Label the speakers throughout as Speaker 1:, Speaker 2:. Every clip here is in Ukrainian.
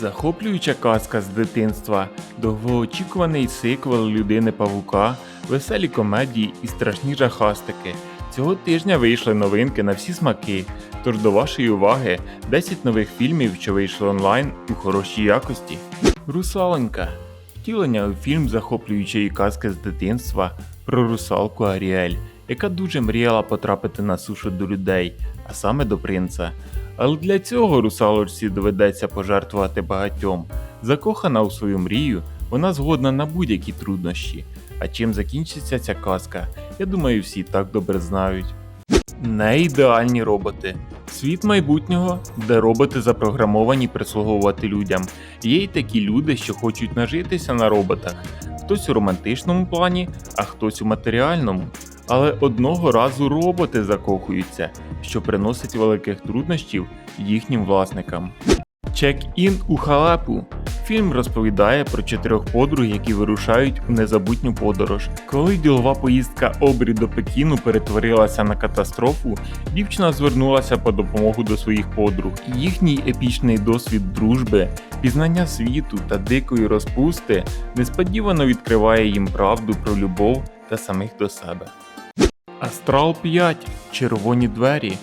Speaker 1: Захоплююча казка з дитинства, довгоочікуваний сиквел людини Павука, веселі комедії і страшні жахастики. Цього тижня вийшли новинки на всі смаки. Тож до вашої уваги 10 нових фільмів, що вийшли онлайн у хорошій якості. Русаленька. Втілення у фільм захоплюючої казки з дитинства про русалку Аріель, яка дуже мріяла потрапити на сушу до людей, а саме до принца. Але для цього русалочці доведеться пожертвувати багатьом. Закохана у свою мрію, вона згодна на будь-які труднощі. А чим закінчиться ця казка, я думаю, всі так добре знають. Не ідеальні роботи. Світ майбутнього, де роботи запрограмовані прислуговувати людям. Є й такі люди, що хочуть нажитися на роботах. Хтось у романтичному плані, а хтось у матеріальному. Але одного разу роботи закохуються, що приносить великих труднощів їхнім власникам. Чек-ін у халепу. Фільм розповідає про чотирьох подруг, які вирушають у незабутню подорож. Коли ділова поїздка Обрі до Пекіну перетворилася на катастрофу, дівчина звернулася по допомогу до своїх подруг. Їхній епічний досвід дружби, пізнання світу та дикої розпусти несподівано відкриває їм правду про любов та самих до себе. Астрал 5. Червоні двері.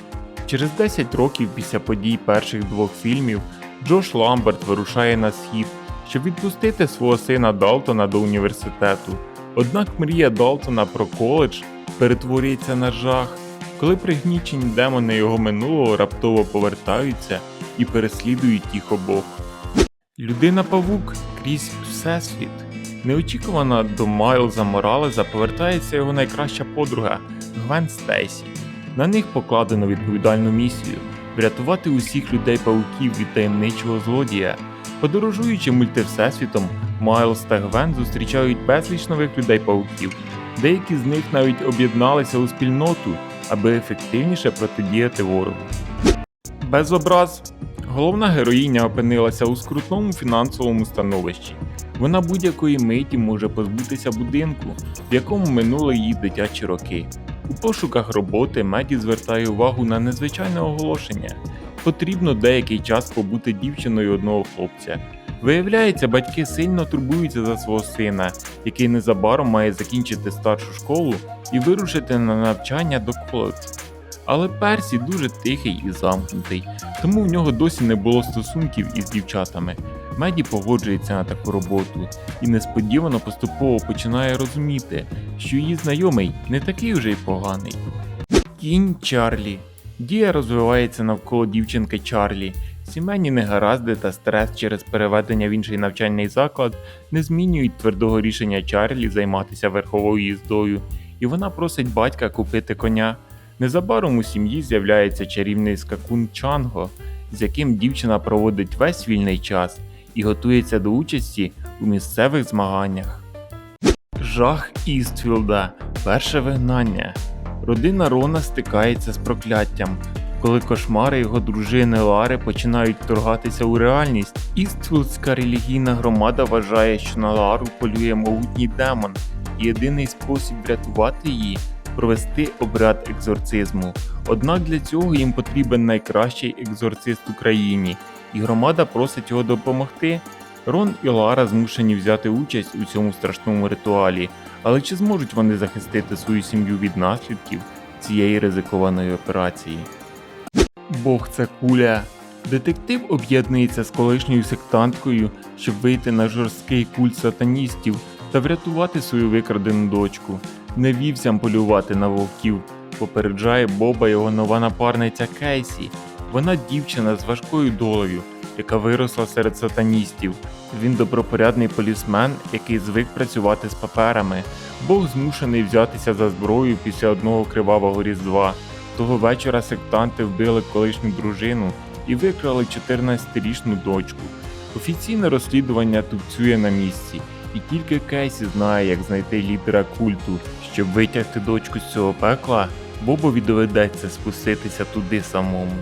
Speaker 1: Через 10 років після подій перших двох фільмів Джош Ламберт вирушає на схід, щоб відпустити свого сина Далтона до університету. Однак мрія Далтона про коледж перетворюється на жах, коли пригнічені демони його минулого раптово повертаються і переслідують їх обох. Людина Павук крізь Всесвіт. Неочікувано до Майлза Моралеза повертається його найкраща подруга Гвен Стейсі. На них покладено відповідальну місію врятувати усіх людей пауків від таємничого злодія. Подорожуючи мультивсесвітом, Майлз та Гвен зустрічають безліч нових людей пауків. Деякі з них навіть об'єдналися у спільноту, аби ефективніше протидіяти ворогу. Без образ головна героїня опинилася у скрутному фінансовому становищі. Вона будь-якої миті може позбутися будинку, в якому минули її дитячі роки. У пошуках роботи Меді звертає увагу на незвичайне оголошення. Потрібно деякий час побути дівчиною одного хлопця. Виявляється, батьки сильно турбуються за свого сина, який незабаром має закінчити старшу школу і вирушити на навчання до коледжу. Але Персі дуже тихий і замкнутий, тому в нього досі не було стосунків із дівчатами. Меді погоджується на таку роботу і несподівано поступово починає розуміти, що її знайомий не такий вже й поганий. Кінь Чарлі. Дія розвивається навколо дівчинки Чарлі. Сімейні негаразди та стрес через переведення в інший навчальний заклад не змінюють твердого рішення Чарлі займатися верховою їздою, і вона просить батька купити коня. Незабаром у сім'ї з'являється чарівний скакун Чанго, з яким дівчина проводить весь вільний час і готується до участі у місцевих змаганнях. Жах Істфілда. Перше вигнання. Родина Рона стикається з прокляттям. Коли кошмари його дружини Лари починають вторгатися у реальність, Істфілдська релігійна громада вважає, що на Лару полює могутній демон, і єдиний спосіб врятувати її провести обряд екзорцизму. Однак для цього їм потрібен найкращий екзорцист у країні, і громада просить його допомогти. Рон і Лара змушені взяти участь у цьому страшному ритуалі, але чи зможуть вони захистити свою сім'ю від наслідків цієї ризикованої операції? Бог це куля. Детектив об'єднується з колишньою сектанткою, щоб вийти на жорсткий культ сатаністів та врятувати свою викрадену дочку. Не вівсям полювати на вовків, попереджає Боба його нова напарниця Кейсі. Вона дівчина з важкою долею, яка виросла серед сатаністів. Він добропорядний полісмен, який звик працювати з паперами. Бог змушений взятися за зброю після одного кривавого різдва. Того вечора сектанти вбили колишню дружину і викрали 14-річну дочку. Офіційне розслідування тупцює на місці, і тільки Кейсі знає, як знайти лідера культу. Щоб витягти дочку з цього пекла, Бобові доведеться спуститися туди самому.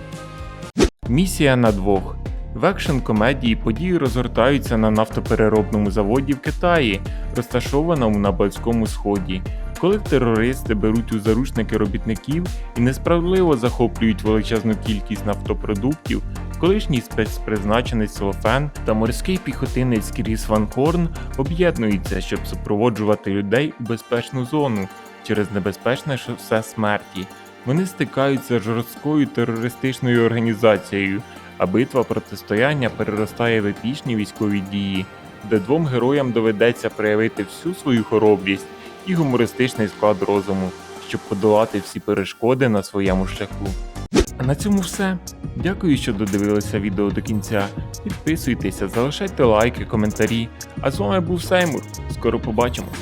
Speaker 1: Місія на двох. В екшн комедії події розгортаються на нафтопереробному заводі в Китаї, розташованому на Близькому Сході. Коли терористи беруть у заручники робітників і несправедливо захоплюють величезну кількість нафтопродуктів, колишній спецпризначенець Лофен та морський піхотинець Кріс Ван Хорн об'єднуються, щоб супроводжувати людей у безпечну зону через небезпечне шосе смерті. Вони стикаються з жорсткою терористичною організацією, а битва протистояння переростає в епічні військові дії, де двом героям доведеться проявити всю свою хоробрість і гумористичний склад розуму, щоб подолати всі перешкоди на своєму шляху. А на цьому все. Дякую, що додивилися відео до кінця. Підписуйтеся, залишайте лайки, коментарі. А з вами був Сеймур. Скоро побачимось.